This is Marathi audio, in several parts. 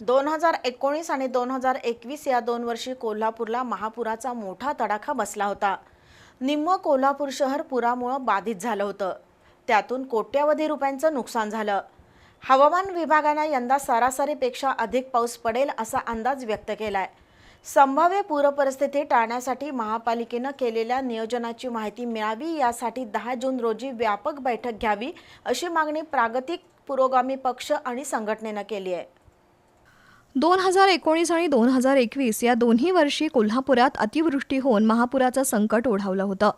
दोन हजार एकोणीस आणि दोन हजार एकवीस या दोन वर्षी कोल्हापूरला महापुराचा मोठा तडाखा बसला होता. निम्म कोल्हापूर शहर पुरामुळं बाधित झालं होतं. त्यातून कोट्यावधी रुपयांचं नुकसान झालं. हवामान विभागानं यंदा सरासरीपेक्षा अधिक पाऊस पडेल असा अंदाज व्यक्त केलाय. संभाव्य पूरपरिस्थिती टाळण्यासाठी महापालिकेनं केलेल्या नियोजनाची माहिती मिळावी यासाठी दहा जून रोजी व्यापक बैठक घ्यावी अशी मागणी प्रागतिक पुरोगामी पक्ष आणि संघटनेनं केली आहे. दोन हजार एकोणीस आणि दोन हजार एकवीस या दोन्ही वर्षी कोल्हापुरात अतिवृष्टी होऊन महापुराचं संकट ओढावलं होतं.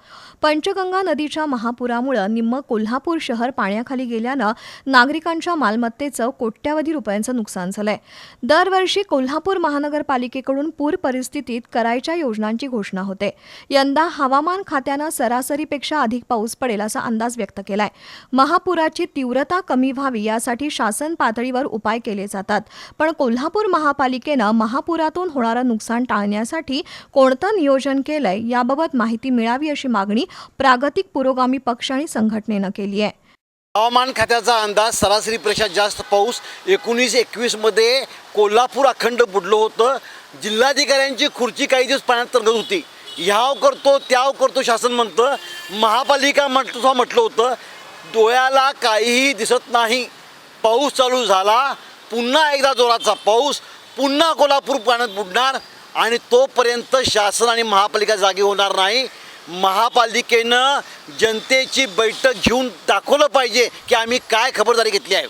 पंचगंगा नदीच्या महापुरामुळं निम्म कोल्हापूर शहर पाण्याखाली गेल्यानं नागरिकांच्या मालमत्तेचं कोट्यावधी रुपयांचं नुकसान झालंय. दरवर्षी कोल्हापूर महानगरपालिकेकडून पूर परिस्थितीत करायच्या योजनांची घोषणा होते. यंदा हवामान खात्यानं सरासरीपेक्षा अधिक पाऊस पडेल असा अंदाज व्यक्त केलाय. महापुराची तीव्रता कमी व्हावी यासाठी शासन पातळीवर उपाय केले जातात. पण कोल्हापूर महापालिकेनं महापुरातून होणारं नुकसान टाळण्यासाठी कोणतं नियोजन केलंय याबाबत माहिती मिळावी अशी मागणी प्रागतिक पुरोगामी पक्ष आणि संघटनेनं केली आहे. हवामान खात्याचा अंदाज सरासरीपेक्षा जास्त पाऊस एकोणीस एकवीसमध्ये कोल्हापूर अखंड बुडलं होतं. जिल्हाधिकाऱ्यांची खुर्ची काही दिवस पाण्यात तरंगत होती. ह्याव करतो त्याव करतो शासन म्हणतं. महापालिका म्हटलं सुद्धा म्हटलं होतं. डोळ्याला काहीही दिसत नाही. पाऊस चालू झाला. पुन्हा एकदा जोराचा पाऊस पुन्हा कोल्हापूर पाण्यात बुडणार आणि तोपर्यंत शासन आणि महापालिका जागी होणार नाही. महापालिकेनं जनतेची बैठक घेऊन दाखवलं पाहिजे की आम्ही काय खबरदारी घेतली आहे.